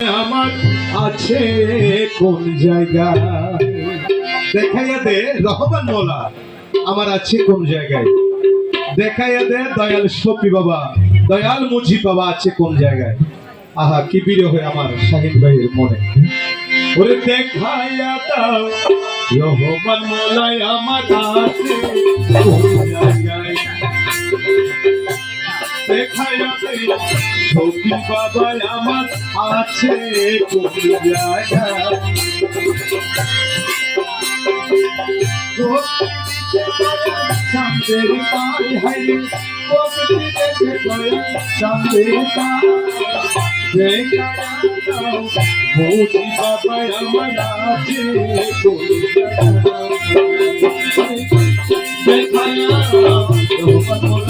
আমার আছে কোন জায়গায়? দেখাইয়া দে, রহমান মোলা, আমার আছে কোন জায়গায়? দেখাইয়া দে, দয়াল সপি বাবা, দয়াল মুজি বাবা আছে কোন জায়গায়? আহা, কি হয়ে আমার শাহিদ ভাইয়ের মনে। ওরে দেখাইয়া দাও, রহমান মোলাই আমার আছে কোন জায়গায়? সপি বাবা আমার আছে চাঁদের পাই হাই প্রকৃতি দেখে চাঁদের পাই দেখা বাবা কোন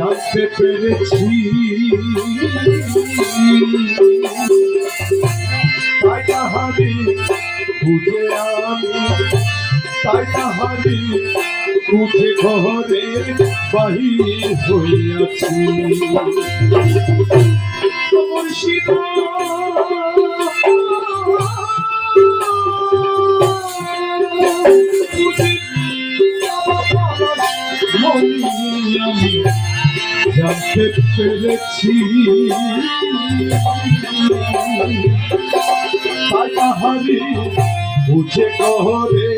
জানতে পেরেছি। তাই তাহারি বুঝে আমি তাই তাহারি বুঝে ঘরে বাহির হইয়াছি। মুর্শিদ আমি জানতে পেরেছি তাহারি বুঝে কহরে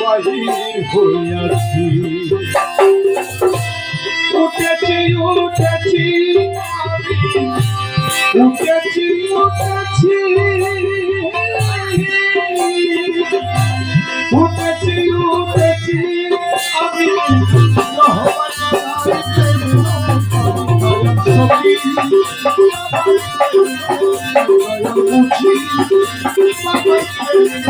বাহির হইয়াছি। উঠেছি উঠেছি উঠেছি উঠেছি।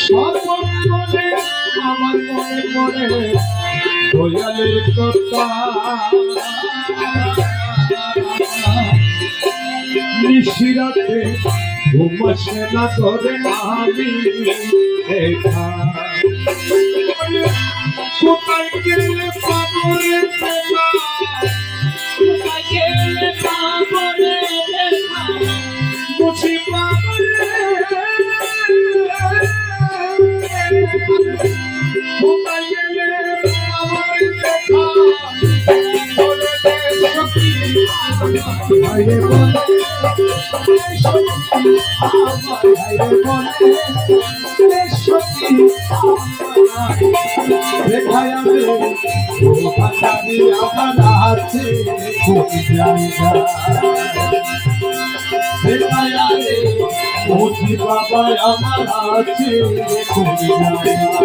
সর্বক্ষণে আমার মনে মনে দয়ালের কথা নিশিরাতে ঘুমাসে না করে আমি কোথায় গেলে ভাইরে বলে দেখায় আমি ভাষারি আমার আছে খুব জায়গা দেখায় আমি মুছি বাবা আমার আছে খুব জায়গা হত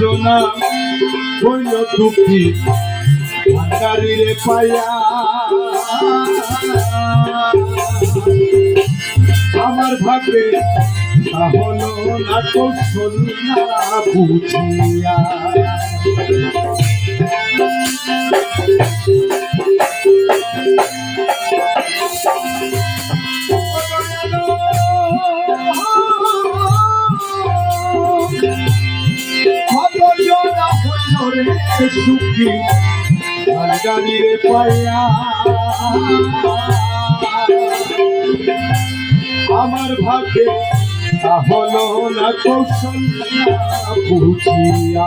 জনা হইল দুঃখী ভান্ডারিরে পায়া আমার ভাগ্যে হলো না কৌশল না বুঝিয়া। কতজনা হইল রে পায়া আমার ভাগ্যে হলো না কৌশল বুঝিয়া